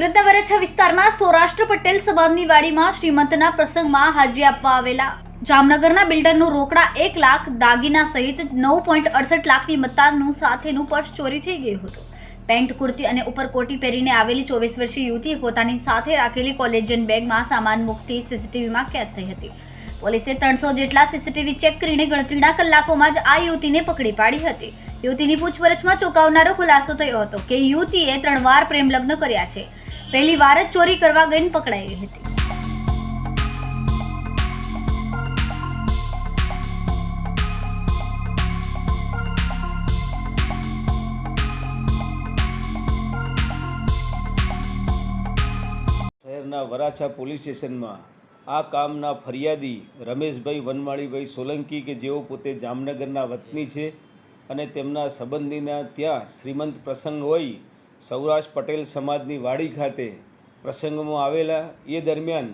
સુરતના વરછા વિસ્તારમાં સૌરાષ્ટ્ર પટેલ સમાજની વાડીમાં શ્રીમંતના પ્રસંગમાં હાજરી આપવા આવેલા. જામનગરના બિલ્ડરનું રોકડા એક લાખ, દાગીના સહિત નવ પોઈન્ટ અડસઠ લાખની મત્તાનું સાથેનું પર્સ ચોરી થઈ ગયું હતું. પેન્ટ, કુર્તી અને ઉપરકોટી પહેરીને આવેલી ચોવીસ વર્ષીય યુવતીએ પોતાની સાથે રાખેલી કોલેજિયન બેગમાં સામાન મૂકતી સીસીટીવીમાં કેદ થઈ હતી. પોલીસે ત્રણસો જેટલા સીસીટીવી ચેક કરીને ગણતરીના કલાકોમાં જ આ યુવતીને પકડી પાડી હતી. યુવતીની પૂછપરછમાં ચોંકાવનારો ખુલાસો થયો હતો કે યુવતીએ ત્રણ વાર પ્રેમ લગ્ન કર્યા છે. પહેલી વાર જ ચોરી કરવા ગઈને પકડાઈ ગઈ હતી. શહેરના વરાછા પોલીસ સ્ટેશનમાં આ કામના ફરિયાદી રમેશભાઈ વનમાળીભાઈ સોલંકી કે જેઓ પોતે જામનગરના વતની છે અને તેમના સંબંધીના ત્યાં શ્રીમંત પ્રસંગ હોય સૌરાષ્ટ્ર પટેલ સમાજની વાડી ખાતે પ્રસંગમાં આવેલા એ દરમિયાન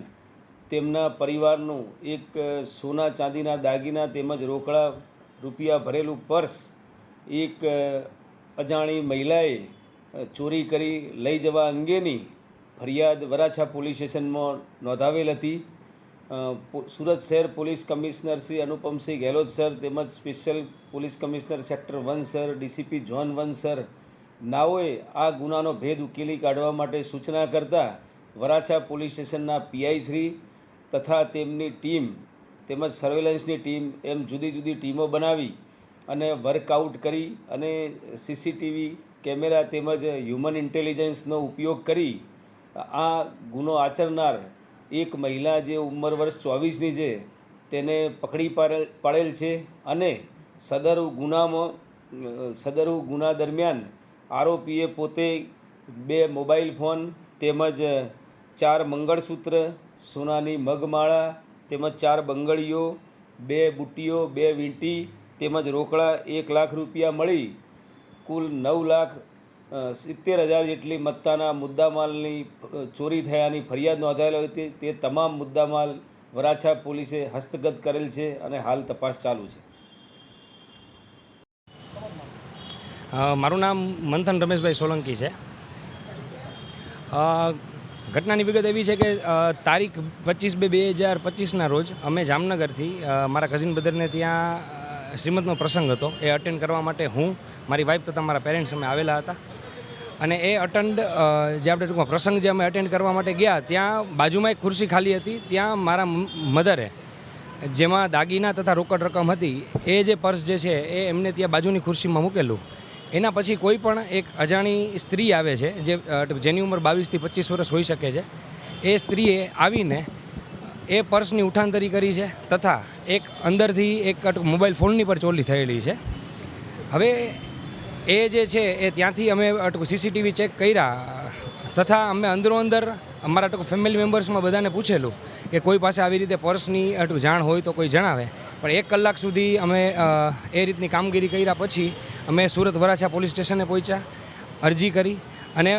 તેમના પરિવારનું એક સોના ચાંદીના દાગીના તેમજ રોકડા રૂપિયા ભરેલું પર્સ એક અજાણી મહિલાએ ચોરી કરી લઈ જવા અંગેની ફરિયાદ વરાછા પોલીસ સ્ટેશનમાં નોંધાવેલ હતી. સુરત શહેર police commissioner Shri Anupamsinh Gehlot sir તેમજ special police commissioner sector one sir, DCP zone one sir નાઓએ આ ગુનાનો ભેદ ઉકેલી કાઢવા માટે સૂચના કરતા વરાછા પોલીસ સ્ટેશનના પીઆઈ શ્રી તથા તેમની ટીમ તેમજ સર્વેલન્સની ટીમ એમ જુદી જુદી ટીમો બનાવી અને વર્કઆઉટ કરી અને સીસીટીવી કેમેરા તેમજ હ્યુમન ઇન્ટેલિજન્સનો ઉપયોગ કરી આ ગુનો આચરનાર એક મહિલા જે ઉંમર વર્ષ ચોવીસની છે, તેને પકડી પાડેલ છે અને સદર ગુનામાં સદર ગુના દરમિયાન આરોપીએ પોતે બે મોબાઈલ ફોન તેમજ ચાર મંગળસૂત્ર, સોનાની મગમાળા તેમજ ચાર બંગડીઓ, બે બુટ્ટીઓ, બે વીંટી તેમજ રોકડા એક લાખ રૂપિયા મળી. કુલ નવ લાખ સિત્તેર હજાર જેટલી મત્તાના મુદ્દામાલની ચોરી થયાની ફરિયાદ નોંધાયેલી હતી. તે તમામ મુદ્દામાલ વરાછા પોલીસે હસ્તગત કરેલ છે અને હાલ તપાસ ચાલુ છે. મારું નામ મંથન રમેશભાઈ સોલંકી છે. ઘટનાની વિગત એવી છે કે તારીખ પચીસ બે બે હજાર પચીસના રોજ અમે જામનગરથી મારા કઝિન બ્રદરને ત્યાં શ્રીમદનો પ્રસંગ હતો. એ અટેન્ડ કરવા માટે હું, મારી વાઈફ તથા મારા પેરેન્ટ્સ અમે આવેલા હતા. અને એ અટેન્ડ જે આપણે ટૂંકમાં પ્રસંગ જે અમે અટેન્ડ કરવા માટે ગયા, ત્યાં બાજુમાં એક ખુરશી ખાલી હતી. ત્યાં મારા મધરે, જેમાં દાગીના તથા રોકડ રકમ હતી, એ જે પર્સ જે છે, એ એમને ત્યાં બાજુની ખુરશીમાં મૂકેલું. એના પછી કોઈ પણ એક અજાણી સ્ત્રી આવે છે, જે જેની ઉંમર બાવીસથી પચીસ વર્ષ હોઈ શકે છે, એ સ્ત્રીએ આવીને એ પર્સની ઉઠાંતરી કરી છે તથા એક અંદરથી એક મોબાઈલ ફોનની પર ચોરી થયેલી છે. હવે એ જે છે એ ત્યાંથી અમે સીસીટીવી ચેક કર્યા, તથા અમે અંદરો અંદર અમારા ટૂંક ફેમિલી મેમ્બર્સમાં બધાને પૂછેલું કે કોઈ પાસે આવી રીતે પર્સની જાણ હોય તો કોઈ જણાવે. પણ એક કલાક સુધી અમે એ રીતની કામગીરી કર્યા પછી અમે સુરત વરાછા પોલીસ સ્ટેશને પહોંચ્યા, અરજી કરી અને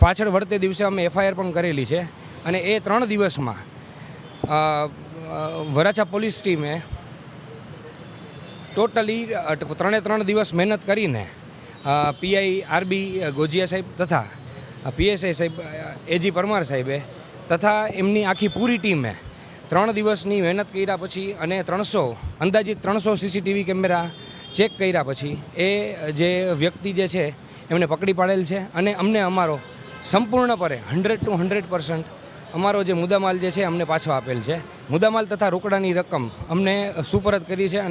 પાછળ વળતે દિવસે અમે એફઆઈઆર પણ કરેલી છે. અને એ ત્રણ દિવસમાં વરાછા પોલીસ ટીમે ટોટલી ત્રણે ત્રણ દિવસ મહેનત કરીને પીઆઈ આરબી ગોજિયા સાહેબ તથા પીએસઆઈ સાહેબ એજી પરમાર સાહેબે તથા એમની આખી પૂરી ટીમે ત્રણ દિવસની મહેનત કર્યા પછી અને ત્રણસો, અંદાજિત ત્રણસો સીસીટીવી કેમેરા ચેક કર્યા પછી એ જે વ્યક્તિ જે છે, એમને પકડી પાડેલ છે અને અમને અમારો સંપૂર્ણપણે હંડ્રેડ ટુ હંડ્રેડ પર્સન્ટ અમારો જે મુદ્દામાલ જે છે, અમને પાછો આપેલ છે. મુદ્દામાલ તથા રોકડાની રકમ અમને સુપરત કરી છે અને